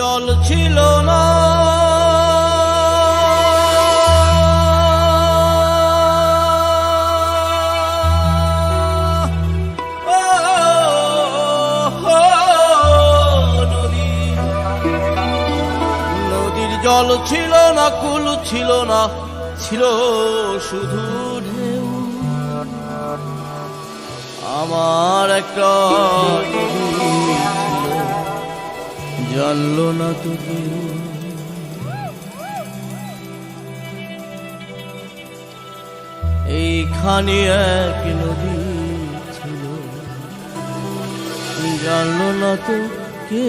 জল ছিল না। জল ছিল না কুল ছিল না ছিল শুধু ঢেউ। আমার একটা জানলো না তো এইখানে এক নদী ছিল। জানলো না তো কে।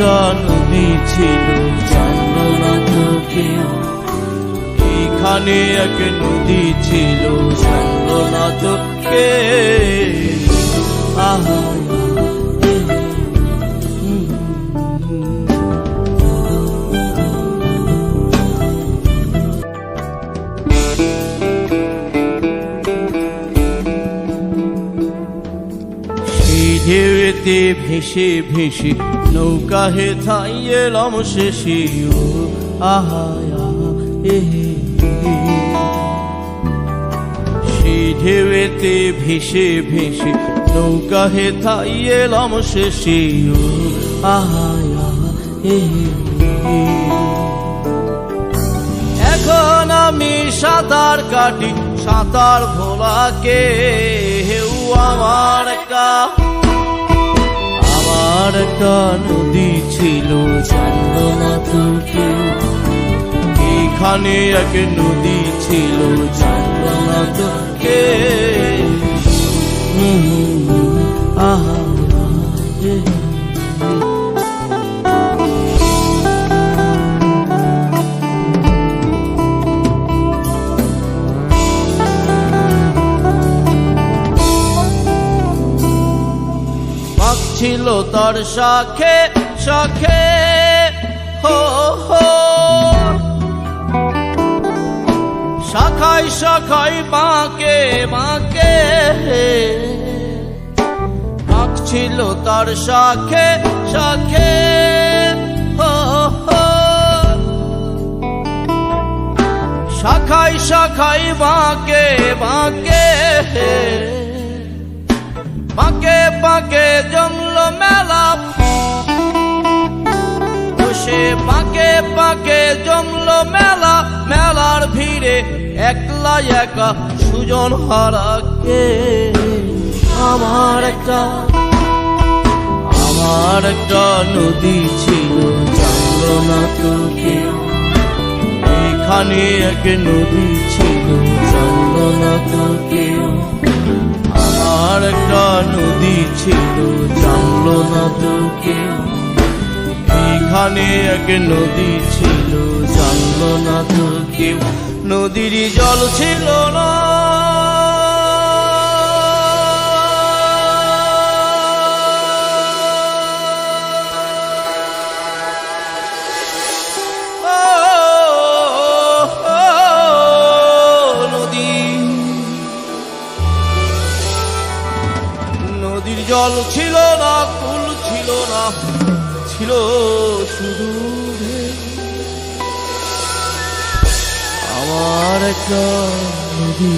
নদী ছিল জানলো না তো কেউ এখানে এক নদী ছিল। জানল না তো কে আহা ঢেউতে ভেসে ভেসে নৌকা হে থাই এলাম শেষে ও আহা আহা এ হে, হে। সেই ঢেউতে ভেসে ভেসে নৌকা হে থাই এলাম শেষে ও। এখন আমি সাঁতার কাটি সাঁতার ভোলাকে হেউ আমার একটা আমার একটা নদী ছিল এখানে এক নদী ছিল জানলো না তার শাখে শাখে, হো হো। শাখাই বাঁকে বাঁকে পাক ছিল তার শাখে শাখে, হো হো। শাখাই বাঁকে বাঁকে পাকে পাকে জমলো মেলা। বসে পাকে পাকে জমল মেলা। মেলার ভিড়ে একলা একা সুজন হারাকে। আমার একটা আমার একটা নদী ছিল, জানলো না তো কেউ। এখানে এক নদী ছিল, জানলো না তো কেউ। জানলো কেউ এখানে এক নদী ছিল জানলো না তো কেউ। নদীর জল ছিল না। জল ছিল না, কুল ছিল না ছিল শুধু আমার একটা নদী